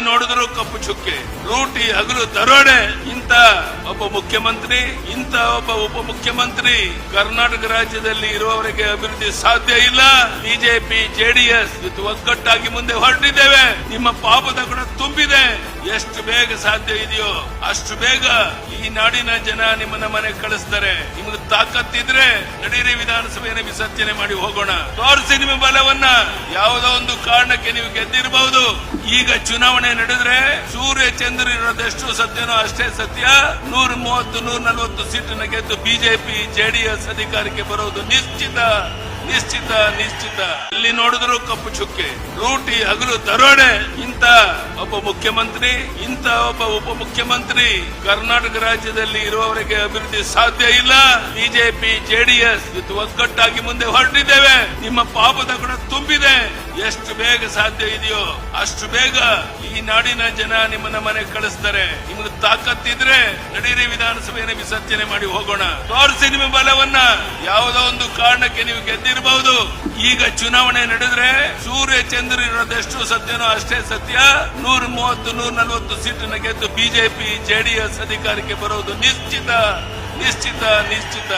ನೋಡಿದ್ರು ಕಪ್ಪು ಚುಕ್ಕೆ ಲೂಟಿ ಹಗಲು, ದರೋಡೆ. ಇಂತ ಒಬ್ಬ ಮುಖ್ಯಮಂತ್ರಿ ಇಂತ ಒಬ್ಬ ಉಪ ಮುಖ್ಯಮಂತ್ರಿ ಕರ್ನಾಟಕ ರಾಜ್ಯದಲ್ಲಿ ಇರುವವರಿಗೆ ಅಭಿವೃದ್ಧಿ ಸಾಧ್ಯ ಇಲ್ಲ. ಬಿಜೆಪಿ, ಜೆಡಿಎಸ್ ಒಗ್ಗಟ್ಟಾಗಿ ಮುಂದೆ ಹೊರಟಿದ್ದೇವೆ. ನಿಮ್ಮ ಪಾಪದ ಕೂಡ ತುಂಬಿದೆ ಎಷ್ಟು ಬೇಗ ಸಾಧ್ಯ ಇದೆಯೋ ಅಷ್ಟು ಬೇಗ ಈ ನಾಡಿನ ಜನ ನಿಮ್ಮನ್ನ ಮನೆ ಕಳಿಸ್ತಾರೆ. ನಿಮ್ಗೆ ತಾಕತ್ತಿದ್ರೆ ನಡೀರಿ ವಿಧಾನಸಭೆಯನ್ನು ವಿಸರ್ಜನೆ ಮಾಡಿ ಹೋಗೋಣ. ತೋರಿಸಿ ನಿಮ್ಮ ಬಲವನ್ನ. ಯಾವುದೋ ಒಂದು ಕಾರಣಕ್ಕೆ ನೀವು ಗೆದ್ದಿರಬಹುದು ಈಗ ಚುನಾವಣೆ ನಡೆದ್ರೆ ಸೂರ್ಯ ಚಂದ್ರ ಇರೋದೆಷ್ಟು ಸತ್ಯನೋ ಅಷ್ಟೇ ಸತ್ಯ. ನೂರ ಮೂವತ್ತು, ನೂರ ನಲವತ್ತು ಸೀಟನ್ನು ಗೆದ್ದು ಬಿಜೆಪಿ, ಜೆಡಿಎಸ್ ಅಧಿಕಾರಕ್ಕೆ ಬರೋದು ನಿಶ್ಚಿತ. ನಿಶ್ಚಿತ ನಿಶ್ಚಿತ. ಇಲ್ಲಿ ನೋಡಿದ್ರು ಕಪ್ಪು ಚುಕ್ಕೆ, ರೂಟಿ, ಹಗಲು ದರೋಡೆ ಇಂತ ಒಬ್ಬ ಮುಖ್ಯಮಂತ್ರಿ ಇಂತ ಒಬ್ಬ ಉಪಮುಖ್ಯಮಂತ್ರಿ ಕರ್ನಾಟಕ ರಾಜ್ಯದಲ್ಲಿ ಇರುವವರಿಗೆ ಅಭಿವೃದ್ಧಿ ಸಾಧ್ಯ ಇಲ್ಲ. ಬಿಜೆಪಿ ಜೆಡಿಎಸ್ ಒಗ್ಗಟ್ಟಾಗಿ ಮುಂದೆ ಹೊರಟಿದ್ದೇವೆ. ನಿಮ್ಮ ಪಾಪದ ಕೂಡ ತುಂಬಿದೆ. ಎಷ್ಟು ಬೇಗ ಸಾಧ್ಯ ಇದೆಯೋ ಅಷ್ಟು ಬೇಗ ಈ ನಾಡಿನ ಜನ ನಿಮ್ಮನ್ನ ಮನೆ ಕಳಿಸ್ತಾರೆ. ನಿಮ್ಗೆ ತಾಕತ್ತಿದ್ರೆ ನಡೀರಿ ವಿಧಾನಸಭೆಯನ್ನು ವಿಸರ್ಜನೆ ಮಾಡಿ ಹೋಗೋಣ. ತೋರಿಸಿ ನಿಮ್ಮ ಬಲವನ್ನ. ಯಾವುದೋ ಒಂದು ಕಾರಣಕ್ಕೆ ನೀವು ಗೆದ್ದಿರಬಹುದು ಈಗ ಚುನಾವಣೆ ನಡೆದ್ರೆ ಸೂರ್ಯ ಚಂದ್ರ ಇರೋದೆಷ್ಟು ಸತ್ಯನೋ ಅಷ್ಟೇ ಸತ್ಯ. ನೂರ ಮೂವತ್ತು, ನೂರ ನಲವತ್ತು ಸೀಟನ್ನ ಗೆದ್ದು ಬಿಜೆಪಿ, ಜೆಡಿಎಸ್ ಅಧಿಕಾರಕ್ಕೆ ಬರೋದು ನಿಶ್ಚಿತ. ನಿಶ್ಚಿತ ನಿಶ್ಚಿತ.